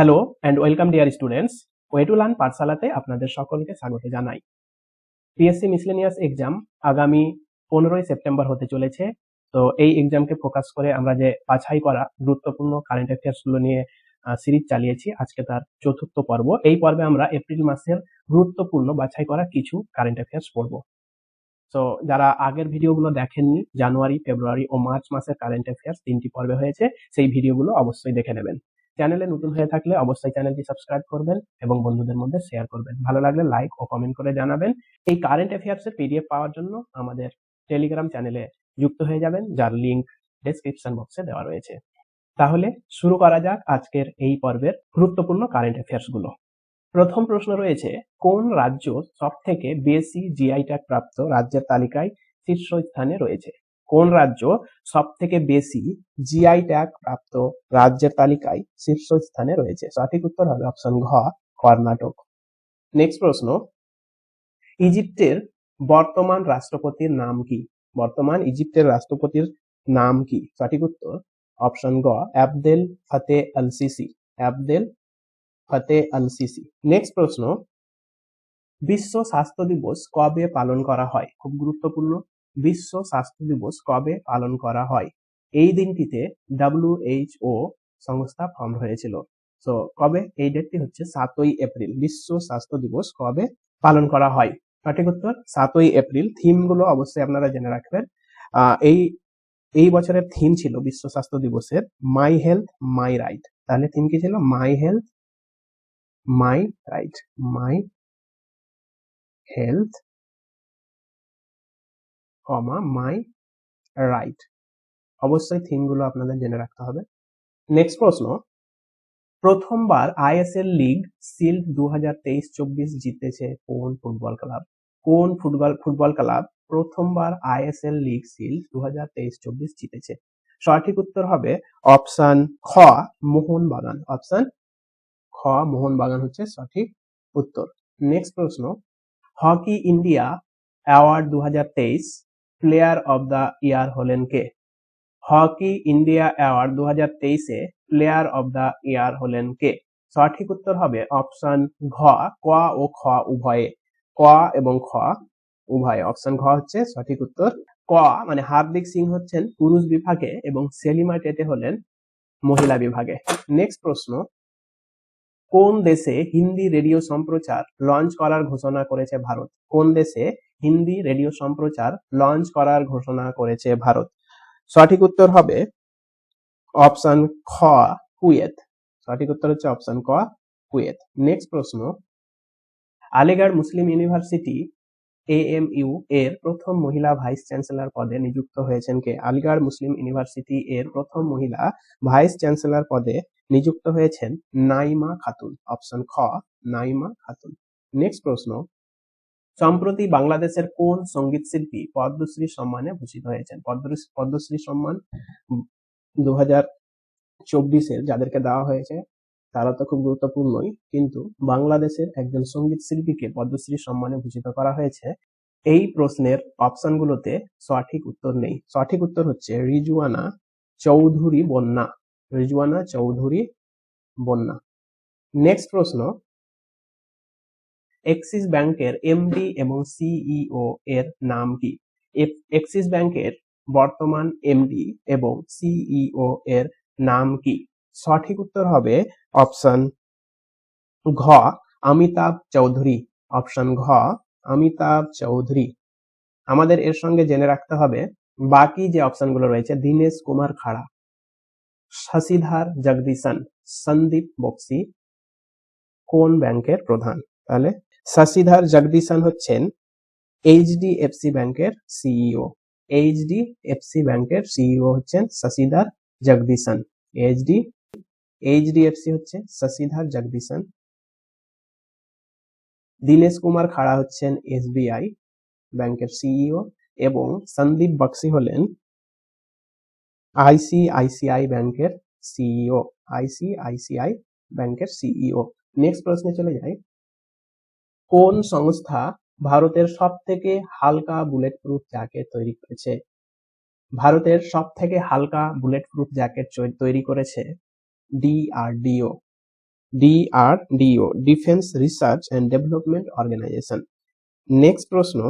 Hello and welcome dear students way to learn পাঠশালাতে আপনাদের সকলকে স্বাগত জানাই। পিএসসি মিসলেনিয়াস এক্সাম আগামী পনেরোই সেপ্টেম্বর হতে চলেছে। তো এই এক্সামকে ফোকাস করে আমরা যে বাছাই করা গুরুত্বপূর্ণ কারেন্ট অ্যাফেয়ার্সগুলো নিয়ে সিরিজ চালিয়েছি, আজকে তার চতুর্থ পর্ব। এই পর্বে আমরা এপ্রিল মাসের গুরুত্বপূর্ণ বাছাই করা কিছু কারেন্ট অ্যাফেয়ার্স পড়ব। তো যারা আগের ভিডিওগুলো দেখেননি, জানুয়ারি, ফেব্রুয়ারি ও মার্চ মাসের কারেন্ট অ্যাফেয়ার্স তিনটি পর্বে হয়েছে, সেই ভিডিওগুলো অবশ্যই দেখে নেবেন। চ্যানেলে নতুন হয়ে থাকলে অবশ্যই চ্যানেলটি সাবস্ক্রাইব করবেন এবং বন্ধুদের মধ্যে শেয়ার করবেন। ভালো লাগলে লাইক ও কমেন্ট করে জানাবেন। এই কারেন্ট অ্যাফেয়ার্স এর পিডিএফ পাওয়ার জন্য আমাদের টেলিগ্রাম চ্যানেলে যুক্ত হয়ে যাবেন, যার লিংক ডেসক্রিপশন বক্সে দেওয়া রয়েছে। তাহলে শুরু করা যাক আজকের এই পর্বের গুরুত্বপূর্ণ কারেন্ট অ্যাফেয়ার্সগুলো প্রথম প্রশ্ন রয়েছে, কোন রাজ্য সব থেকে বেশি জিআই ট্যাগ প্রাপ্ত রাজ্যের তালিকায় শীর্ষস্থানে রয়েছে? কোন রাজ্য সব থেকে বেশি জিআই ট্যাগ প্রাপ্ত রাজ্যের তালিকায় শীর্ষস্থানে রয়েছে? সঠিক উত্তর হবে অপশন ঘ, কর্ণাটক। নেক্সট প্রশ্ন, ইজিপ্টের বর্তমান রাষ্ট্রপতির নাম কি? বর্তমান ইজিপ্টের রাষ্ট্রপতির নাম কি? সঠিক উত্তর অপশন গ অ্যাবদেল ফতে আল সিসি অ্যাবদেল ফতে আল সিসি নেক্সট প্রশ্ন, বিশ্ব স্বাস্থ্য দিবস কবে পালন করা হয়? খুব গুরুত্বপূর্ণ। বিশ্ব স্বাস্থ্য দিবস কবে পালন করা হয়? এই দিনটিতে ডাব্লিউএইচও সংস্থা ফর্ম হয়েছিল। তো কবে? এই ডেটটি হচ্ছে সাতই এপ্রিল বিশ্ব স্বাস্থ্য দিবস কবে পালন করা হয়? সঠিক উত্তর, সাতই এপ্রিল থিমগুলো অবশ্যই আপনারা জেনে রাখবেন। এই এই বছরের থিম ছিল বিশ্ব স্বাস্থ্য দিবসের মাই হেলথ মাই রাইট তাহলে থিম কি ছিল? My health my right my health comma my right অবশ্যই থিমগুলো আপনাদের জেনে রাখতে হবে। নেক্সট প্রশ্ন, প্রথমবার আইএসএল লিগ সিল্ড দু হাজার তেইশ চব্বিশ জিতেছে কোন ফুটবল ক্লাব কোন ফুটবল ফুটবল ক্লাব প্রথমবার আইএসএল লিগ সিল্ড দু হাজার তেইশ চব্বিশ জিতেছে? সঠিক উত্তর হবে অপশন খ, মোহনবাগান। অপশন খ, মোহনবাগান হচ্ছে সঠিক উত্তর। নেক্সট প্রশ্ন, হকি ইন্ডিয়া অ্যাওয়ার্ড দু হাজার তেইশ প্লেয়ার অব দ্য ইয়ার হলেন কে? হকি ইন্ডিয়া অ্যাওয়ার্ড দু হাজার তেইশে প্লেয়ার অব দ্য ইয়ার হলেন কে? সঠিক উত্তর হবে অপশন ঘ, ক ও খ উভয়ে। ক এবং খ উভয়ে। অপশন ঘ হচ্ছে সঠিক উত্তর ক। মানে হার্দিক সিং হচ্ছেন পুরুষ বিভাগে এবং সেলিমা টেটে হলেন মহিলা বিভাগে। নেক্সট প্রশ্ন কোন দেশে হিন্দি রেডিও সম্প্রচার লঞ্চ করার ঘোষণা করেছে ভারত? কোন দেশে হিন্দি রেডিও সম্প্রচার লঞ্চ করার ঘোষণা করেছে ভারত? সঠিক উত্তর হবে অপশন খ, কুয়েত। সঠিক উত্তর হচ্ছে অপশন ক, কুয়েত। নেক্সট প্রশ্ন, আলিগড় মুসলিম ইউনিভার্সিটি এএমইউ এর প্রথম মহিলা ভাইস চ্যান্সেলর পদে নিযুক্ত হয়েছেন কে? আলিগড় মুসলিম ইউনিভার্সিটি এর প্রথম মহিলা ভাইস চ্যান্সেলর পদে নিযুক্ত হয়েছেন নাইমা খাতুন। অপশন খ, নাইমা খাতুন। নেক্সট প্রশ্ন। সম্প্রতি বাংলাদেশের কোন সংগীত শিল্পী পদ্মশ্রী সম্মানে ভূষিত হয়েছেন? পদ্মশ্রী সম্মান দু হাজার চব্বিশে যাদেরকে দেওয়া হয়েছে তারা তো খুব গুরুত্বপূর্ণই, কিন্তু বাংলাদেশের একজন সংগীত শিল্পীকে পদ্মশ্রী সম্মানে ভূষিত করা হয়েছে, এই প্রশ্নের অপশনগুলোতে সঠিক উত্তর নেই। সঠিক উত্তর হচ্ছে রিজুয়ানা চৌধুরী বন্যা রিজুয়ানা চৌধুরী বন্যা নেক্সট প্রশ্ন। এক্সিস ব্যাংকের এমডি এবং সিইও এর নাম কি? এক্সিস ব্যাংকের বর্তমান এমডি এবং সিইও এর নাম কি? সঠিক উত্তর হবে অপশন ঘ, অমিতাভ চৌধুরী। অপশন ঘ, অমিতাভ চৌধুরী। আমাদের এর সঙ্গে জেনে রাখতে হবে, বাকি যে অপশনগুলো রয়েছে, দীনেশ কুমার খাড়া, শশীধার জগদীশন, সন্দীপ বক্সি কোন ব্যাংকের প্রধান? তাহলে শশীধর জগদীশন হচ্ছেন এইচডিএফসি ব্যাংকের সিইও। এইচডিএফসি ব্যাংকের সিইও হচ্ছেন শশীধর জগদীশন। এইচডি এইচডিএফসি হচ্ছে শশীধর জগদীশন। দীনেশ কুমার খাড়া হচ্ছেন এসবিআই ব্যাংকের সিইও এবং সন্দীপ বক্সি হলেন আইসিআইসিআই ব্যাংকের সিইও আইসিআইসিআই ব্যাংকের সিইও নেক্সট প্রশ্নে চলে যাই। কোন সংস্থা ভারতের সব থেকে হালকা বুলেট প্রুফ জ্যাকেট তৈরি করেছে? ভারতের সব থেকে হালকা বুলেট প্রুফ জ্যাকেট তৈরি করেছে? DRDO DRDO defence research and development organisation next প্রশ্ন.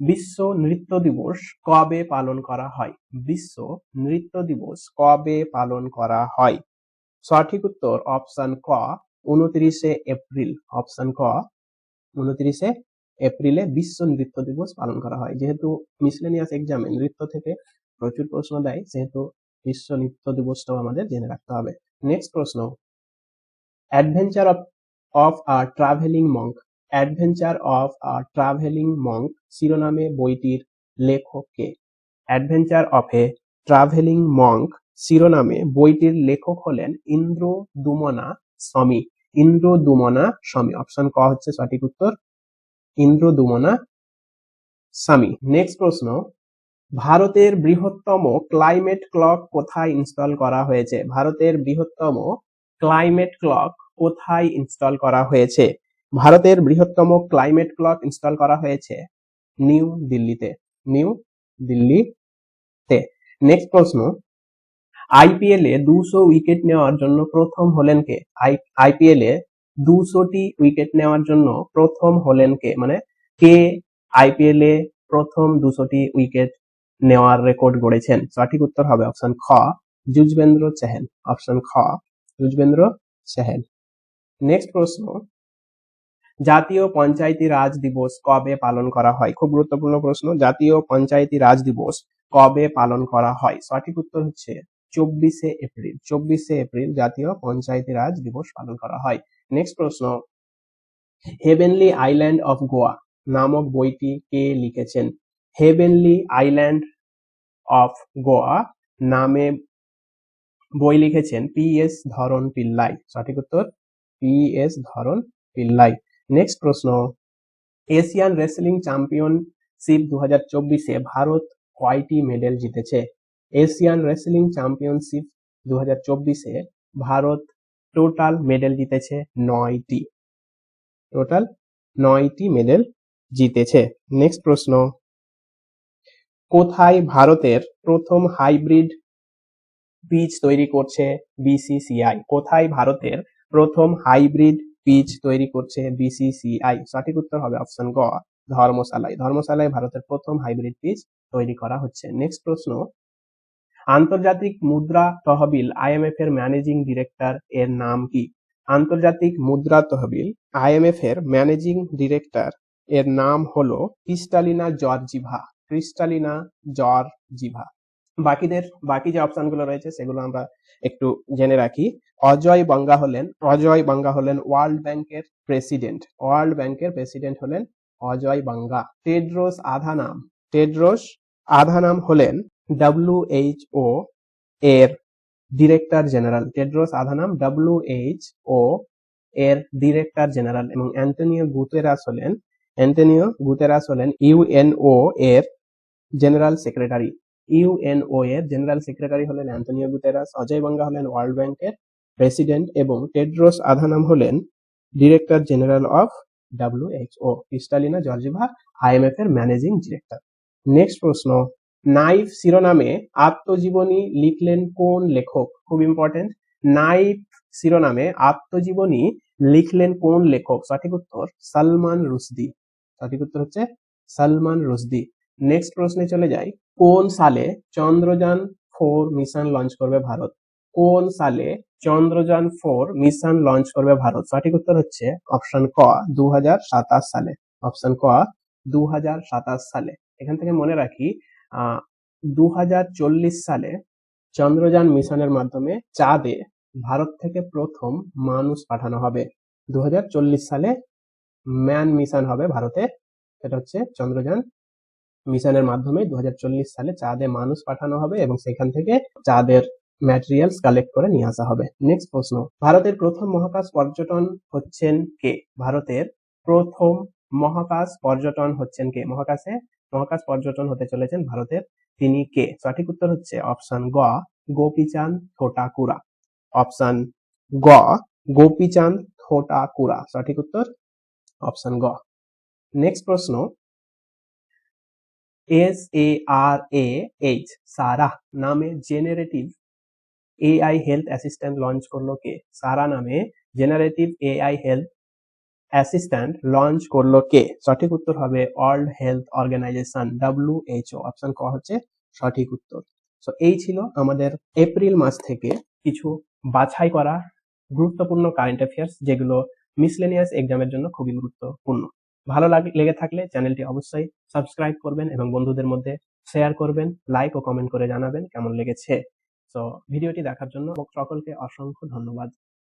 বিশ্ব নৃত্য দিবস কবে পালন করা হয়? বিশ্ব নৃত্য দিবস কবে পালন করা হয়? সঠিক উত্তর অপশন ক, উনত্রিশে এপ্রিল। অপশন ক, উনত্রিশে এপ্রিলে বিশ্ব নৃত্য দিবস পালন করা হয়। যেহেতু মিসলেনিয়াস এক্সামে নৃত্য থেকে প্রচুর প্রশ্ন দেয়, সেহেতু বিশ্ব নৃত্য দিবসটাও আমাদের জেনে রাখতে হবে। নেক্সট প্রশ্ন। Adventure of of a travelling monk adventure of a travelling monk শিরোনামে বইটির লেখক কে? Adventure of a travelling monk শিরোনামে বইটির লেখক হলেন ইন্দ্র দুমনা স্বামী। ইন্দ্র দুমনা স্বামী। অপশন ক হচ্ছে সঠিক উত্তর। ইন্দ্র দুমনা স্বামী। নেক্সট প্রশ্ন, ভারতের বৃহত্তম ক্লাইমেট ক্লক কোথায় ইনস্টল করা হয়েছে? ভারতের বৃহত্তম ক্লাইমেট ক্লক কোথায় ইনস্টল করা হয়েছে? ভারতের বৃহত্তম ক্লাইমেট ক্লক ইনস্টল করা হয়েছে নিউ দিল্লিতে। নিউ দিল্লিতে। নেক্সট প্রশ্ন আইপিএল এ দুশো উইকেট নেওয়ার জন্য প্রথম হলেন কে? আইপিএল এ দুশোটি উইকেট নেওয়ার জন্য প্রথম হলেন কে মানে কে আইপিএল এ প্রথম দুশোটি উইকেট নেওয়ার রেকর্ড গড়েছেন? সঠিক উত্তর হবে অপশন খ, যুজবেন্দ্র চাহেল অপশন খ, যুজবেন্দ্র চাহেল নেক্সট প্রশ্ন, জাতীয় পঞ্চায়েতি রাজ দিবস কবে পালন করা হয়? খুব গুরুত্বপূর্ণ প্রশ্ন, জাতীয় পঞ্চায়েতি রাজ দিবস কবে পালন করা হয়? সঠিক উত্তর হচ্ছে চব্বিশে এপ্রিল। চব্বিশে এপ্রিল জাতীয় পঞ্চায়েতি রাজ দিবস পালন করা হয়। নেক্সট প্রশ্ন হেভেনলি আইল্যান্ড অফ গোয়া নামক বইটি কে লিখেছেন? হেভেনলি আইল্যান্ড অফ গোয়া নামে বই লিখেছেন পি এস ধরন পিল্লাই। সঠিক উত্তর পি এস ধরন পিল্লাই। নেক্সট প্রশ্ন এশিয়ান রেসলিং চ্যাম্পিয়নশিপ দু হাজার চব্বিশে ভারত কয়টি মেডেল জিতেছে? এশিয়ান রেসলিং চ্যাম্পিয়নশিপ দু হাজার চব্বিশে ভারত টোটাল মেডেল জিতেছে নয়টি। টোটাল নয়টি মেডেল জিতেছে। নেক্সট প্রশ্ন। কোথায় ভারতের প্রথম হাইব্রিড পিচ তৈরি করছে বিসিসিআই কোথায় ভারতের প্রথম হাইব্রিড পিচ তৈরি করছে বিসিসিআই সঠিক উত্তর হবে অপশন গ, ধর্মশালায়। ধর্মশালায় ভারতের প্রথম হাইব্রিড পিচ তৈরি করা হচ্ছে। নেক্সট প্রশ্ন। আন্তর্জাতিক মুদ্রা তহবিল আইএমএফ এর ম্যানেজিং ডিরেক্টর এর নাম কি? আন্তর্জাতিক মুদ্রা তহবিল আইএমএফ এর ম্যানেজিং ডিরেক্টর এর নাম হলো ক্রিস্টালিনা জর্জিভা। ক্রিস্টালিনা জর্জিভা। বাকিদের, বাকি যে অপশনগুলো রয়েছে সেগুলো আমরা একটু জেনে রাখি। অজয় বাঙ্গা হলেন, অজয় বাঙ্গা হলেন ওয়ার্ল্ড ব্যাংকের প্রেসিডেন্ট। ওয়ার্ল্ড ব্যাংকের প্রেসিডেন্ট হলেন Ajay Banga. Tedros Adhanom. Tedros Adhanom হলেন ডাব্লিউএইচও এর director general Tedros Adhanom WHO এর ডিরেক্টর জেনারেল এবং অ্যান্টনিও গুতেরাস হলেন অ্যান্টনিও গুতেরাস হলেন ইউএনও এর জেনারেল সেক্রেটারি ইউএনও এর জেনারেল সেক্রেটারি হলেন অ্যান্টনিও গুতেরাস অজয় বাঙ্গা হলেন ওয়ার্ল্ড ব্যাংকের প্রেসিডেন্ট এবং টেড্রোস আধানাম হলেন director general of WHO Kristalina Georgieva IMF এর ম্যানেজিং ডিরেক্টর নেক্সট প্রশ্ন নাইফ শিরোনামে আত্মজীবনী লিখলেন কোন লেখক? খুব ইম্পর্টেন্ট নাইফ শিরোনামে আত্মজীবনী লিখলেন কোন লেখক? সঠিক উত্তর, সালমান রুশদি। সঠিক উত্তর হচ্ছে সালমান রুশদি। নেক্সট প্রশ্নে চলে যাই। কোন সালে চন্দ্রযান ফোর মিশন লঞ্চ করবে ভারত? কোন সালে চন্দ্রযান ফোর মিশন লঞ্চ করবে ভারত? সঠিক উত্তর হচ্ছে অপশন ক দু হাজার সাতাশ সালে। অপশন ক দু হাজার সাতাশ সালে। এখান থেকে মনে রাখি দু হাজার চল্লিশ সালে চন্দ্রযান মিশনের মাধ্যমে চাঁদে ভারত থেকে প্রথম মানুষ পাঠানো হবে। দু হাজার চল্লিশ সালে ম্যান মিশন হবে ভারতে। সেটা হচ্ছে চন্দ্রযান মিশনের মাধ্যমে দুহাজার চল্লিশ সালে চাঁদে মানুষ পাঠানো হবে এবং সেখান থেকে চাঁদের ম্যাটেরিয়ালস কালেক্ট করে নিয়ে আসা হবে। নেক্সট প্রশ্ন, ভারতের প্রথম মহাকাশ পর্যটন হচ্ছেন কে? ভারতের প্রথম মহাকাশ পর্যটন হচ্ছেন কে? মহাকাশে মহাকাশ পর্যটন হতে চলেছেন ভারতের তিনি কে? সঠিক উত্তর হচ্ছে অপশন গ, গোপীচাঁদ থোটাকুরা। অপশন গ, গোপীচাঁদ থোটাকুরা। সঠিক উত্তর অপশন গ। নেক্সট প্রশ্ন, S A R A H, Sarah নামে generative AI health assistant launch করল কে? সারা নামে generative AI health assistant launch করল কে? সঠিক উত্তর হবে world health organisation WHO option ক হচ্ছে সঠিক উত্তর। সো এই ছিল আমাদের এপ্রিল মাস থেকে কিছু বাছাই করা গুরুত্বপূর্ণ কারেন্ট অ্যাফেয়ার্স যেগুলো মিসলেনিয়াস এক্সামের জন্য খুবই গুরুত্বপূর্ণ। ভালো লাগে থাকলে চ্যানেলটি অবশ্যই সাবস্ক্রাইব করবেন এবং বন্ধুদের মধ্যে শেয়ার করবেন লাইক ও কমেন্ট করে জানাবেন কেমন লেগেছে। তো ভিডিওটি দেখার জন্য সকলকে অসংখ্য ধন্যবাদ।